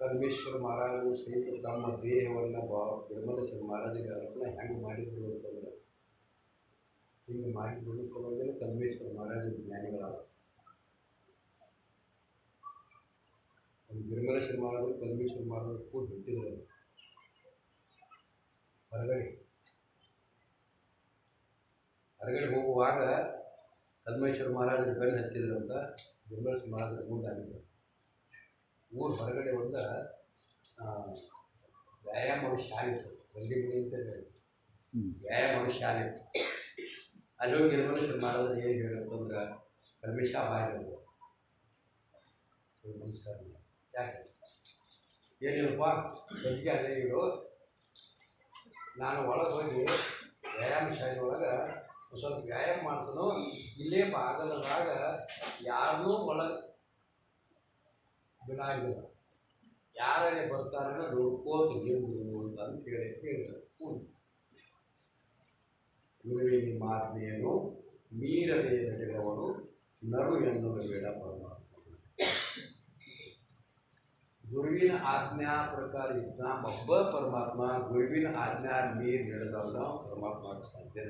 ಕಲ್ಮೇಶ್ವರ ಮಹಾರಾಜರು ಸಹಿತ ತಮ್ಮ ದೇಹವನ್ನು ಬಾ ಬ್ರಹ್ಮದಶ್ವರ ಮಹಾರಾಜರಿಗೆ ಅರ್ಪಣೆ ಹೆಂಗೆ ಮಾಡಿದ್ರು ಅಂತಂದ್ರೆ ಹಿಂಗೆ ಮಾಡಿ ಸಲುವಾಗಿ ಕಲ್ಮೇಶ್ವರ ಮಹಾರಾಜರು ಜ್ಞಾನಿಗಳಾದ. ಬಿಡಮಲೇಶ್ವರ ಮಹಾರಾಜರು ಕಲ್ಮೇಶ್ವರ ಮಹಾರಾಜರು ಕೂಡ ಬಿಟ್ಟಿದ್ರು ಹೊರಗಡೆ. ಹೊರಗಡೆ ಹೋಗುವಾಗ ಕಲ್ಮೇಶ್ವರ ಮಹಾರಾಜರು ಬೆನ್ನು ಹತ್ತಿದ್ರು ಅಂತ ಬ್ರಹ್ಮೇಶ್ವರ ಮಹಾರಾಜರು ಮುಂದಾಗಿದ್ರು ಊರು ಹೊರಗಡೆ ಒಂದು ವ್ಯಾಯಾಮ ಶಾಲೆ ಇತ್ತು. ಗಲ್ಲಿ ಗುಡಿ ಅಂತ ಹೇಳಿ ವ್ಯಾಯಾಮ ಶಾಲೆ ಇತ್ತು. ಅಲ್ಲಿ ಹೋಗಿ ನಿರ್ಮಲೇಶ್ವರ ಮಹಾರಾಜರು ಏನು ಹೇಳತ್ತಂದ್ರೆ ಕಲ್ಮೇಶ ಮಾಡಿದ್ರು ನಮಸ್ಕಾರ ಯಾಕೆ? ಏನಿಲ್ಲಪ್ಪ ಬದುಕಿ ಅದೇ ಇವರು ನಾನು ಒಳಗೆ ಹೋಗಿ ವ್ಯಾಯಾಮ ಶಾಲೆ ಒಳಗೆ ಒಂದ್ ಸ್ವಲ್ಪ ವ್ಯಾಯಾಮ ಮಾಡ್ತಾನೋ ಇಲ್ಲೇ ಬಾಗಲದಾಗ ಯಾರನ್ನೂ ಒಳಗೆ ಬಿಡಾಗಿಲ್ಲ ಯಾರೇ ಬರ್ತಾರ ನೋಡ್ಕೋತ ಗೆದ್ದು ಅಂತ ಅಂತ ಹೇಳಿ ಹೇಳ್ತಾರೆ ಹ್ಞೂ ಗುರುವಿನ ಮಾಜ್ಞೆಯನ್ನು ಮೀರದೆ ನಡೆದವನು ನಡು ಎನ್ನುವ ಬೇಡ ಪರಮಾತ್ಮ ಗುರುವಿನ ಆಜ್ಞಾ ಪ್ರಕಾರ ಇದ್ದ ಒಬ್ಬ ಪರಮಾತ್ಮ ಗುರುವಿನ ಆಜ್ಞಾ ಮೀರಿ ನಡೆದವನ ಪರಮಾತ್ಮ ಸಾಧ್ಯ